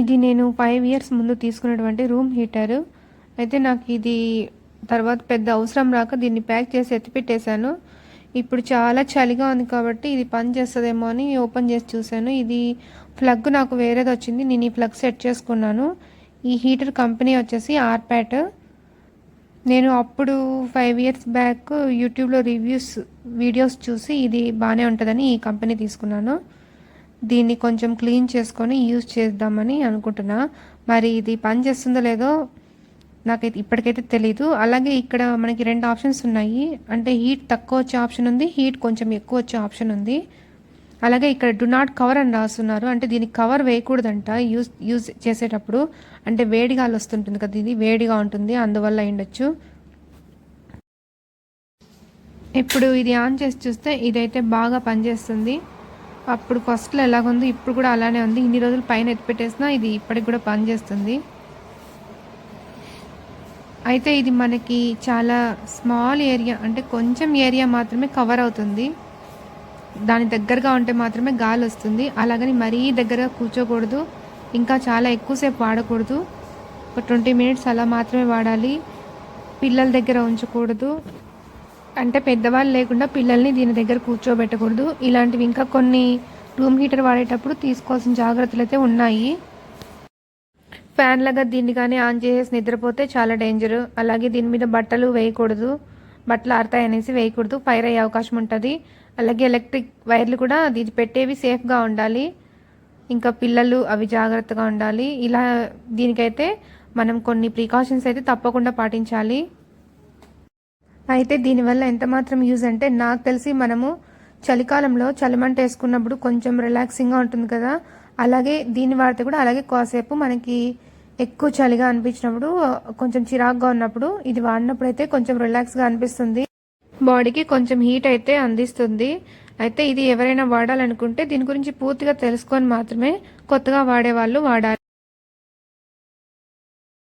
ఇది నేను five years ముందు తీసుకున్నటువంటి రూమ్ హీటర్ అయితే నాకు ఇది తర్వాత పెద్ద అవసరం రాక దీన్ని ప్యాక్ చేసి ఎత్తిపెట్టేశాను. ఇప్పుడు చాలా చలిగా ఉంది కాబట్టి ఇది పని చేస్తుందేమో అని ఓపెన్ చేసి చూశాను. ఇది ప్లగ్ నాకు వేరేది వచ్చింది. నేను ఈ ప్లగ్ సెట్ చేసుకున్నాను. ఈ హీటర్ కంపెనీ వచ్చేసి ఆర్పాట్ నేను అప్పుడు ఫైవ్ ఇయర్స్ బ్యాక్ యూట్యూబ్లో రివ్యూస్ వీడియోస్ చూసి ఇది బాగానే ఉంటుందని ఈ కంపెనీ తీసుకున్నాను. దీన్ని కొంచెం క్లీన్ చేసుకొని యూజ్ చేద్దామని అనుకుంటున్నా. మరి ఇది పని చేస్తుందో లేదో నాకైతే ఇప్పటికైతే తెలీదు. అలాగే ఇక్కడ మనకి రెండు ఆప్షన్స్ ఉన్నాయి. అంటే హీట్ తక్కువ వచ్చే ఆప్షన్ ఉంది హీట్ కొంచెం ఎక్కువ వచ్చే ఆప్షన్ ఉంది. అలాగే ఇక్కడ డు నాట్ కవర్ అని రాస్తున్నారు. అంటే దీనికి కవర్ వేయకూడదంట యూజ్ యూజ్ చేసేటప్పుడు. అంటే వేడిగాలు వస్తుంటుంది కదా ఇది వేడిగా ఉంటుంది అందువల్ల అయిండొచ్చు ఇప్పుడు ఇది ఆన్ చేసి చూస్తే ఇదైతే బాగా పనిచేస్తుంది. అప్పుడు ఫస్ట్లో ఎలాగుంది ఇప్పుడు కూడా అలానే ఉంది. ఇన్ని రోజులు పైన ఎత్తిపెట్టేసినా ఇది ఇప్పటికి కూడా పనిచేస్తుంది అయితే ఇది మనకి చాలా స్మాల్ ఏరియా అంటే కొంచెం ఏరియా మాత్రమే కవర్ అవుతుంది. దాని దగ్గరగా ఉంటే మాత్రమే గాలి వస్తుంది. అలాగని మరీ దగ్గరగా కూర్చోకూడదు. ఇంకా చాలా ఎక్కువసేపు వాడకూడదు. ఒక ట్వంటీ మినిట్స్ అలా మాత్రమే వాడాలి. పిల్లల దగ్గర ఉంచకూడదు. అంటే పెద్దవాళ్ళు లేకుండా పిల్లల్ని దీని దగ్గర కూర్చోబెట్టకూడదు. ఇలాంటివి ఇంకా కొన్ని రూమ్ హీటర్ వాడేటప్పుడు తీసుకోవాల్సిన జాగ్రత్తలు అయితే ఉన్నాయి. ఫ్యాన్ లాగా దీన్ని కానీ ఆన్ చేసేసి నిద్రపోతే చాలా డేంజర్. అలాగే దీని మీద బట్టలు వేయకూడదు. బట్టలు ఆరుతాయి అనేసి వేయకూడదు. ఫైర్ అయ్యే అవకాశం ఉంటుంది. అలాగే ఎలక్ట్రిక్ వైర్లు కూడా దీన్ని పెట్టేవి సేఫ్గా ఉండాలి. ఇంకా పిల్లలు అవి జాగ్రత్తగా ఉండాలి. ఇలా దీనికైతే మనం కొన్ని ప్రికాషన్స్ అయితే తప్పకుండా పాటించాలి. అయితే దీనివల్ల ఎంత మాత్రం యూజ్ అంటే నాకు తెలిసి మనము చలికాలంలో చలిమంట వేసుకున్నప్పుడు కొంచెం రిలాక్సింగ్గా ఉంటుంది కదా. అలాగే దీన్ని వాడితే కూడా అలాగే కాసేపు మనకి ఎక్కువ చలిగా అనిపించినప్పుడు కొంచెం చిరాగ్గా ఉన్నప్పుడు ఇది వాడినప్పుడు అయితే కొంచెం రిలాక్స్గా అనిపిస్తుంది. బాడీకి కొంచెం హీట్ అయితే అందిస్తుంది. అయితే ఇది ఎవరైనా వాడాలనుకుంటే దీని గురించి పూర్తిగా తెలుసుకొని మాత్రమే కొత్తగా వాడే వాళ్ళు వాడాలి.